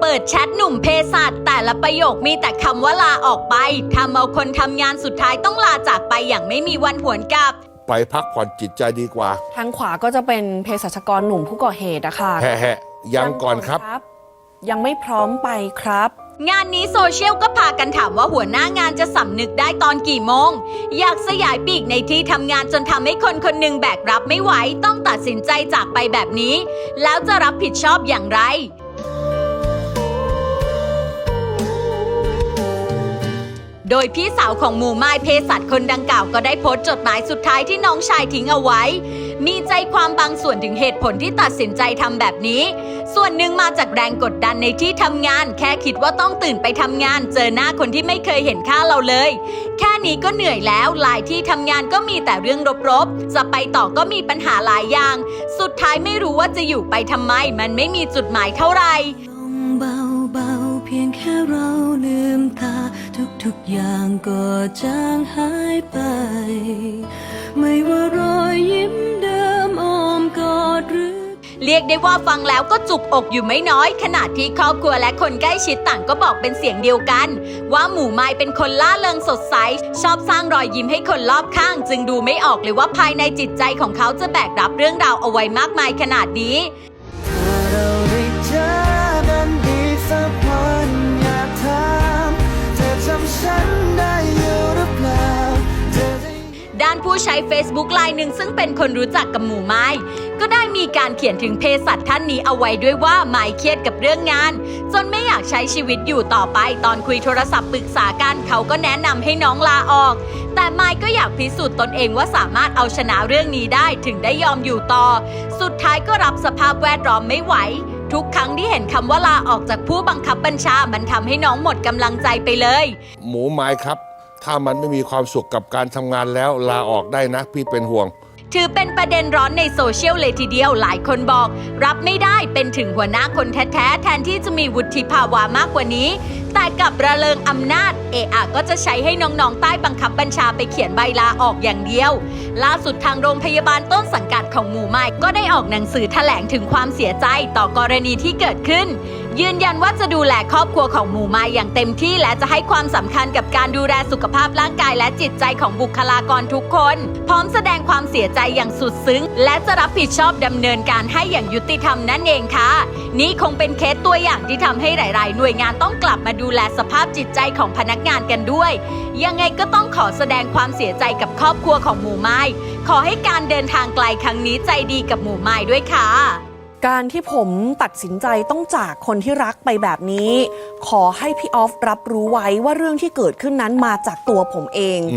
เปิดแชทหนุ่มเภสัชแต่ละประโยคมีแต่คำว่าลาออกไปทำเอาคนทำงานสุดท้ายต้องลาจากไปอย่างไม่มีวันหวนกลับ ไปพักผ่อนจิตใจดีกว่า ทางขวาก็จะเป็นเภสัชกรหนุ่มผู้ก่อเหตุอะค่ะแฮะๆยังก่อนครับ ยังไม่พร้อมไปครับ งานนี้โซเชียลก็พากันถามว่าหัวหน้างานจะสำนึกได้ตอนกี่โมง อยากสยายปีกในที่ทำงานจนทำให้คนคนหนึ่งแบกรับไม่ไหว ต้องตัดสินใจจากไปแบบนี้ แล้วจะรับผิดชอบอย่างไร โดยพี่สาวของหมู่ไม้เภสัชคนดังกล่าวก็ได้โพสต์จดหมายสุดท้ายที่น้องชายทิ้งเอาไว้ มีใจความบางส่วนถึงเหตุผลที่ตัดสินใจทำแบบนี้ ส่วนหนึ่งมาจากแรงกดดันในที่ทำงาน แค่คิดว่าต้องตื่นไปทำงาน เจอหน้าคนที่ไม่เคยเห็นค่าเราเลย แค่นี้ก็เหนื่อยแล้วหลายที่ทำงานก็มีแต่เรื่องรบๆจะไปต่อก็มีปัญหาหลายอย่าง สุดท้ายไม่รู้ว่าจะอยู่ไปทำไม มันไม่มีจุดหมายเท่าไหร่ เบาๆ เพียงแค่เราลืมตา ทุกๆอย่างก็จางหายไป ไม่ว่ารอยยิ้มเดิมอ้อมกอดหรือ เรียกได้ว่าฟังแล้วก็จุกอกอยู่ไม่น้อย ขณะที่ครอบครัวและคนใกล้ชิดต่างก็บอกเป็นเสียงเดียวกัน ว่าหมู่ไม้เป็นคนล่าเริงสดใส ชอบสร้างรอยยิ้มให้คนรอบข้าง จึงดูไม่ออกเลยว่าภายในจิตใจของเขาจะแบกรับเรื่องราวเอาไว้มากมายขนาดนี้ ผู้ใช้ Facebook ไลน์หนึ่งซึ่งเป็นคนรู้จักกับหมู่ไม้ ก็ได้มีการเขียนถึงเภสัชท่านนี้เอาไว้ด้วยว่าไม้เครียดกับเรื่องงาน จนไม่อยากใช้ชีวิตอยู่ต่อไป ตอนคุยโทรศัพท์ปรึกษากันเขาก็แนะนำให้น้องลาออก แต่ไม้ก็อยากพิสูจน์ตนเองว่าสามารถเอาชนะเรื่องนี้ได้ถึงได้ยอมอยู่ต่อ สุดท้ายก็รับสภาพแวดล้อมไม่ไหวทุกครั้งที่เห็นคำว่าลาออกจากผู้บังคับบัญชา มันทำให้น้องหมดกำลังใจไปเลย หมูไม้ครับ ถ้ามันไม่มีความสุขกับการทำงานแล้วลาออกได้นะ พี่เป็นห่วง ถือเป็นประเด็นร้อนในโซเชียลเลยทีเดียวหลายคนบอก รับไม่ได้เป็นถึงหัวหน้าคนแท้ๆแทนที่จะมีวุฒิภาวะมากกว่านี้ แต่กลับระเริงอำนาจ เอะอะก็จะใช้ให้น้องๆ ใต้บังคับบัญชาไปเขียนใบลาออกอย่างเดียว ล่าสุดทางโรงพยาบาลต้นสังกัดของหมู่ไม้ก็ได้ออกหนังสือแถลงถึงความเสียใจต่อกรณีที่เกิดขึ้น ยืนยันว่าจะดูแลครอบครัวของหมู่ไม้อย่างเต็มที่และจะให้ความสำคัญกับการดูแลสุขภาพร่างกายและจิตใจของบุคลากรทุกคน พร้อมแสดงความเสียใจอย่างสุดซึ้ง และจะรับผิดชอบดำเนินการให้อย่างยุติธรรมนั่นเองค่ะ นี่คงเป็นเคสตัวอย่างที่ทำให้หลาย ๆ หน่วยงานต้องกลับมาดูแลสภาพจิตใจของพนักงานกันด้วย ยังไงก็ต้องขอแสดงความเสียใจกับครอบครัวของหมู่ไม้ ขอให้การเดินทางไกลครั้งนี้ใจดีกับหมู่ไม้ด้วยค่ะ การที่ผมตัดสินใจต้องจากคนที่รักไปแบบนี้ ขอให้พี่ออฟรับรู้ไว้ว่าเรื่องที่เกิดขึ้นนั้นมาจากตัวผมเองอ